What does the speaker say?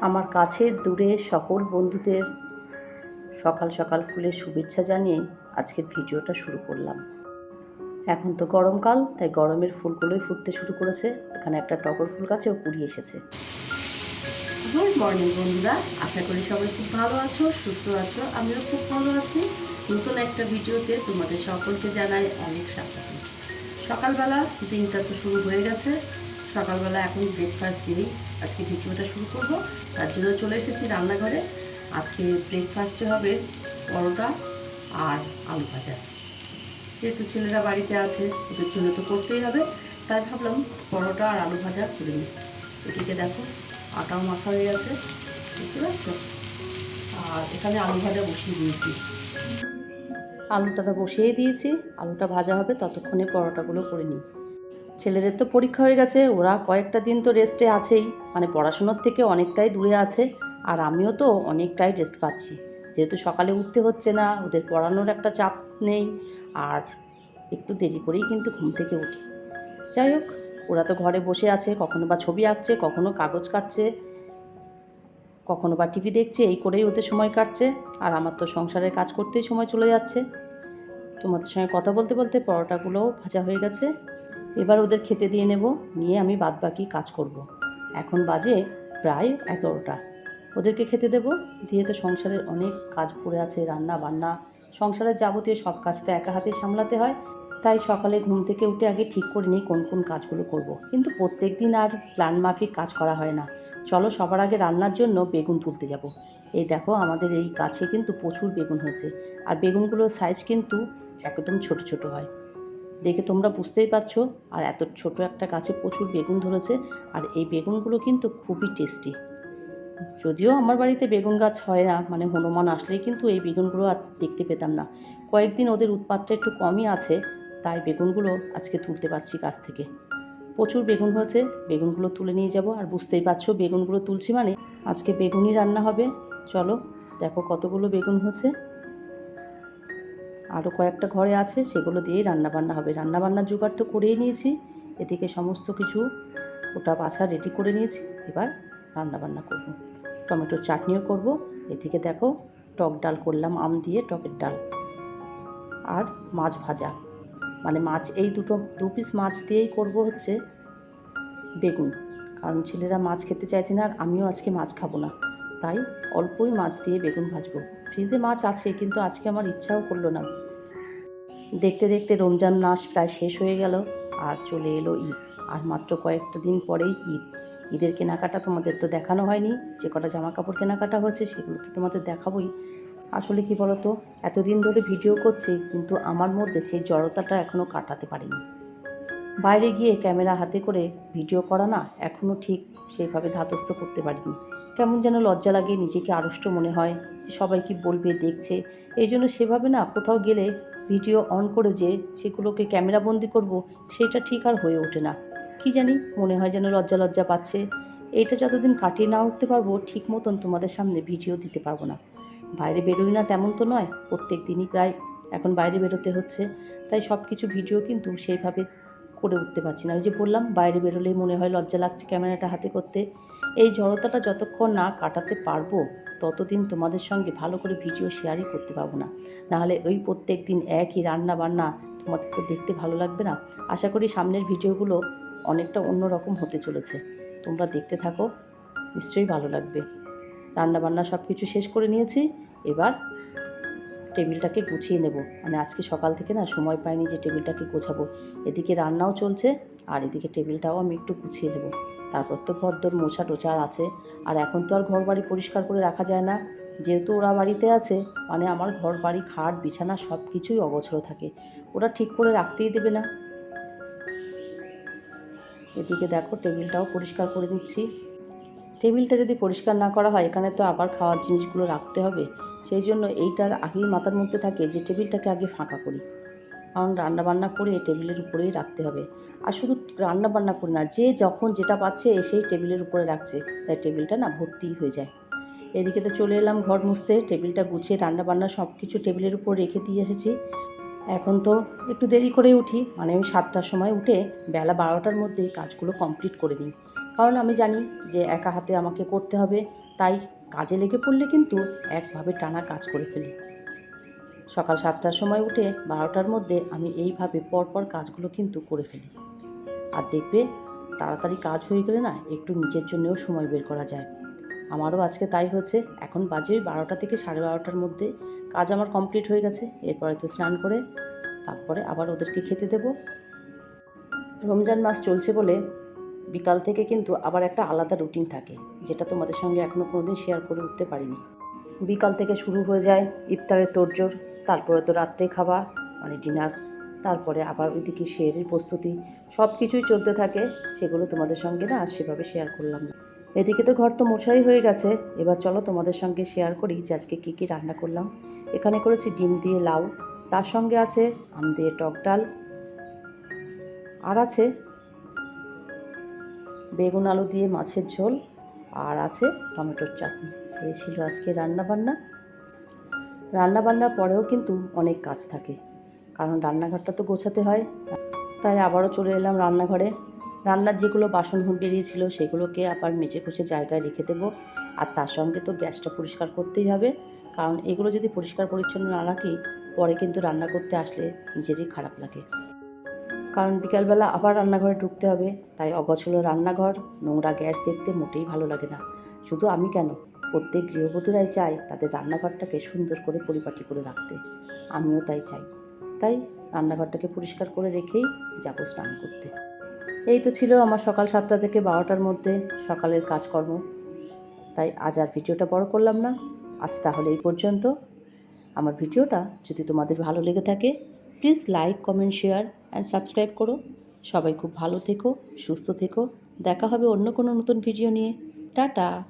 আমার কাছে দূরে সকল বন্ধুদের সকাল সকাল ফুলের শুভেচ্ছা জানিয়ে আজকের ভিডিওটা শুরু করলাম। এখন তো গরমকাল, তাই গরমের ফুলগুলোই ফুটতে শুরু করেছে। এখানে একটা টগর ফুল গাছেও কুড়ি এসেছে। গুড মর্নিং বন্ধুরা, আশা করি সবাই খুব ভালো আছো, সুস্থ আছো, আমিও খুব ভালো আছি। নতুন একটা ভিডিওতে তোমাদের সকলকে জানাই অনেক স্বাগত। সকালবেলা দিনটা তো শুরু হয়ে গেছে, সকালবেলা এখন ব্রেকফাস্ট দিয়েই আজকে ভিডিওটা শুরু করব। তার জন্য চলে এসেছি রান্নাঘরে। আজকে ব্রেকফাস্টে হবে পরোটা আর আলু ভাজা। যেহেতু ছেলেরা বাড়িতে আছে, ওদের জন্য তো করতেই হবে। তাই ভাবলাম পরোটা আর আলু ভাজা করে নিই। এদিকে দেখো, আটাও মাখা হয়ে গেছে। বুঝতে পারছ আর এখানে আলু ভাজা বসিয়ে দিয়েছি। আলুটা তো বসিয়ে দিয়েছি। আলুটা ভাজা হবে, ততক্ষণে পরোটাগুলো করে নিই। ছেলেদের তো পরীক্ষা হয়ে গেছে, ওরা কয়েকটা দিন তো রেস্টে আছেই। মানে পড়াশুনোর থেকে অনেকটাই দূরে আছে, আর আমিও তো অনেকটাই রেস্ট পাচ্ছি। যেহেতু সকালে উঠতে হচ্ছে না, ওদের পড়ানোর একটা চাপ নেই, আর একটু দেরি করেই কিন্তু ঘুম থেকে উঠি। যাই হোক, ওরা তো ঘরে বসে আছে, কখনো বা ছবি আঁকছে, কখনো কাগজ কাটছে, কখনো বা টিভি দেখছে, এই করেই ওদের সময় কাটছে, আর আমার তো সংসারের কাজ করতেই সময় চলে যাচ্ছে। তোমাদের সঙ্গে কথা বলতে বলতে পরোটাগুলোও ভাজা হয়ে গেছে। এবার ওদের খেতে দিয়ে নেব, নিয়ে আমি বাদ বাকি কাজ করব। এখন বাজে প্রায় এগারোটা। ওদেরকে খেতে দেব, দিয়ে তো সংসারের অনেক কাজ পড়ে আছে, রান্না বান্না। সংসারের যাবতীয় সব কাজ তো একা হাতে সামলাতে হয়। তাই সকালে ঘুম থেকে উঠে আগে ঠিক করে নিই কোন কোন কাজগুলো করব। কিন্তু প্রত্যেক দিন আর প্ল্যান মাফিক কাজ করা হয় না। চলো সবার আগে রান্নার জন্য বেগুন তুলতে যাব। এই দেখো আমাদের এই গাছে কিন্তু প্রচুর বেগুন হয়েছে। আর বেগুনগুলোর সাইজ কিন্তু একদম ছোট ছোট হয়। দেখে তোমরা বুঝতেই পারছ, আর এত ছোট একটা গাছে প্রচুর বেগুন ধরেছে, আর এই বেগুনগুলো কিন্তু খুবই টেস্টি। যদিও আমার বাড়িতে বেগুন গাছ হয় না মানে হনুমান আসলেই কিন্তু এই বেগুনগুলো আর দেখতে পেতাম না। কয়েকদিন ওদের উৎপাতটা একটু কমই আছে, তাই বেগুনগুলো আজকে তুলতে পারছি গাছ থেকে। প্রচুর বেগুন হয়েছে, বেগুনগুলো তুলে নিয়ে যাব, আর বুঝতেই পারছ বেগুনগুলো তুলছি মানে আজকে বেগুনই রান্না হবে। চলো, দেখো কতগুলো বেগুন হয়েছে। আরও কয়েকটা ঘরে আছে, সেগুলো দিয়েই রান্নাবান্না হবে। রান্নাবান্নার জোগাড় তো করেই নিয়েছি। এদিকে সমস্ত কিছু ওটা বাছা রেডি করে নিয়েছি। এবার রান্নাবান্না করব। টমেটোর চাটনিও করব। এদিকে দেখো, টক ডাল করলাম, আম দিয়ে টকের ডাল। আর মাছ ভাজা। মানে মাছ, এই দুটো, দু পিস মাছ দিয়েই করব হচ্ছে বেগুন। কারণ ছেলেরা মাছ খেতে চাইছে না, আর আমিও আজকে মাছ খাব না। তাই অল্পই মাছ দিয়ে বেগুন ভাজবো। ফ্রিজে মাছ আছে, কিন্তু আজকে আমার ইচ্ছাও করল না। দেখতে দেখতে রমজান মাস প্রায় শেষ হয়ে গেল আর চলে এলো ঈদ। আর মাত্র কয়েকটা দিন পরেই ঈদ। ঈদের কেনাকাটা তোমাদের তো দেখানো হয়নি। যে কটা জামা কাপড় কেনাকাটা হয়েছে সেগুলো তো তোমাদের দেখাবোই। আসলে কি বলতো, এতদিন ধরে ভিডিও করছি, কিন্তু আমার মধ্যে সেই জড়তাটা এখনও কাটাতে পারিনি। বাইরে গিয়ে ক্যামেরা হাতে করে ভিডিও করা না এখনও ঠিক সেইভাবে ধাতস্থ করতে পারিনি। কেমন যেন লজ্জা লাগে নিজেকে আড়ষ্ট মনে হয় যে সবাই কি বলবে, দেখছে। এই জন্য সেভাবে না কোথাও গেলে ভিডিও অন করে যে সেগুলোকে ক্যামেরা বন্দি করব, সেটা ঠিক আর হয়ে ওঠে না। কি জানি, মনে হয় যেন লজ্জা লজ্জা পাচ্ছে। এইটা যতদিন কাটিয়ে না উঠতে পারব, ঠিক মতন তোমাদের সামনে ভিডিও দিতে পারব না। বাইরে বেরোই না তেমন তো নয়, প্রত্যেক দিনই প্রায় এখন বাইরে বেরোতে হচ্ছে। তাই সব কিছু ভিডিও কিন্তু সেইভাবে করে উঠতে পারছি না। ওই যে বললাম, বাইরে বেরোলেই মনে হয় লজ্জা লাগছে ক্যামেরাটা হাতে করতে। এই জড়তাটা যতক্ষণ না কাটাতে পারব ততদিন তোমাদের সঙ্গে ভালো করে ভিডিও শেয়ারই করতে পারব না। নাহলে ওই প্রত্যেক দিন একই রান্না বান্না তোমাদের তো দেখতে ভালো লাগবে না। আশা করি সামনের ভিডিওগুলো অনেকটা অন্যরকম হতে চলেছে। তোমরা দেখতে থাকো, নিশ্চয়ই ভালো লাগবে। রান্না বান্না সব কিছু শেষ করে নিয়েছি, এবার টেবিলটাকে গুছিয়ে নেব। মানে আজকে সকাল থেকে না সময় পাইনি যে টেবিলটাকে গোছাবো। এদিকে রান্নাও চলছে, আর এদিকে টেবিলটাও আমি একটু গুছিয়ে নেব। তারপর তো ভদ্দর মোছা টোচা আছে। আর এখন তো আর ঘর বাড়ি পরিষ্কার করে রাখা যায় না। যেহেতু ওরা বাড়িতে আছে মানে আমার ঘর বাড়ি খাট, বিছানা সব কিছুই অগোছলো থাকে। ওরা ঠিক করে রাখতেই দেবে না। এদিকে দেখো, টেবিলটাও পরিষ্কার করে দিচ্ছি টেবিলটা যদি পরিষ্কার না করা হয়, এখানে তো আবার খাওয়ার জিনিসগুলো রাখতে হবে। সেই জন্য এইটার আগেই মাথার মধ্যে থাকে যে টেবিলটাকে আগে ফাঁকা করি। কারণ রান্নাবান্না করে টেবিলের উপরেই রাখতে হবে। আর শুধু রান্নাবান্না করি না, যে যখন যেটা পাচ্ছে এসেই টেবিলের উপরে রাখছে, তাই টেবিলটা না ভর্তিই হয়ে যায়। এদিকে তো চলে এলাম ঘর মুছতে, টেবিলটা গুছিয়ে রান্নাবান্না সব কিছু টেবিলের উপর রেখে দিয়ে এসেছি। এখন তো একটু দেরি করে উঠি মানে আমি সাতটার সময় উঠে বেলা বারোটার মধ্যে কাজগুলো কমপ্লিট করে নিই কারণ আমি জানি যে একা হাতে আমাকে করতে হবে, তাই কাজে লেগে পড়লে কিন্তু একভাবে টানা কাজ করে ফেলি। সকাল সাতটার সময় উঠে বারোটার মধ্যে আমি এইভাবে পরপর কাজগুলো কিন্তু করে ফেলি। আর দেখবে, তাড়াতাড়ি কাজ হয়ে গেলে না একটু নিজের জন্যও সময় বের করা যায়। আমারও আজকে তাই হয়েছে। এখন বাজে ওই বারোটা থেকে সাড়ে বারোটার মধ্যে। কাজ আমার কমপ্লিট হয়ে গেছে। এরপরে তো স্নান করে তারপরে আবার ওদেরকে খেতে দেব। রমজান মাস চলছে বলে বিকাল থেকে কিন্তু আবার একটা আলাদা রুটিন থাকে, যেটা তোমাদের সঙ্গে এখনও কোনো দিন শেয়ার করে উঠতে পারিনি। বিকাল থেকে শুরু হয়ে যায় ইফতারের তোড়জোড়। তারপরে তো রাত্রে খাবার মানে ডিনার তারপরে আবার ওইদিকে শেয়ারের প্রস্তুতি, সব কিছুই চলতে থাকে, সেগুলো তোমাদের সঙ্গে না সেভাবে শেয়ার করলাম না। এদিকে তো ঘর তো মশাই হয়ে গেছে, এবার চলো তোমাদের সঙ্গে শেয়ার করি যে আজকে কী কী রান্না করলাম। এখানে করেছি ডিম দিয়ে লাউ, তার সঙ্গে আছে আম দিয়ে টক ডাল, আর আছে বেগুন, আলু দিয়ে মাছের ঝোল, আর আছে টমেটোর চাটনি। এই ছিল আজকে রান্না বান্না রান্না বান্নার পরেও কিন্তু অনেক কাজ থাকে। কারণ রান্নাঘরটা তো গোছাতে হয়। তাই আবারও চলে এলাম রান্নাঘরে। রান্নার যেগুলো বাসন বেরিয়েছিল সেগুলোকে আবার মেজে ঘষে জায়গায় রেখে দেবো। আর তার সঙ্গে তো গ্যাসটা পরিষ্কার করতেই হবে। কারণ এগুলো যদি পরিষ্কার পরিচ্ছন্ন না রাখি, পরে কিন্তু রান্না করতে আসলে নিজেরই খারাপ লাগে। কারণ বিকালবেলা আবার রান্নাঘরে ঢুকতে হবে। তাই অগোছলো রান্নাঘর, নোংরা গ্যাস দেখতে মোটেই ভালো লাগে না। শুধু আমি কেন? প্রত্যেক গৃহবধূরাই চায় তাদের রান্নাঘরটাকে সুন্দর করে পরিপাটি করে রাখতে। আমিও তাই চাই। তাই রান্নাঘরটাকে পরিষ্কার করে রেখেই যাব স্নান করতে। এই তো ছিল আমার সকাল সাতটা থেকে বারোটার মধ্যে সকালের কাজকর্ম। তাই আজ আর ভিডিওটা বড় করলাম না। আজ তাহলে এই পর্যন্ত। আমার ভিডিওটা যদি তোমাদের ভালো লেগে থাকে please like comment share and subscribe করো। সবাই খুব ভালো থেকো, সুস্থ থেকো। দেখা হবে অন্য কোনো নতুন ভিডিও নিয়ে। টাটা!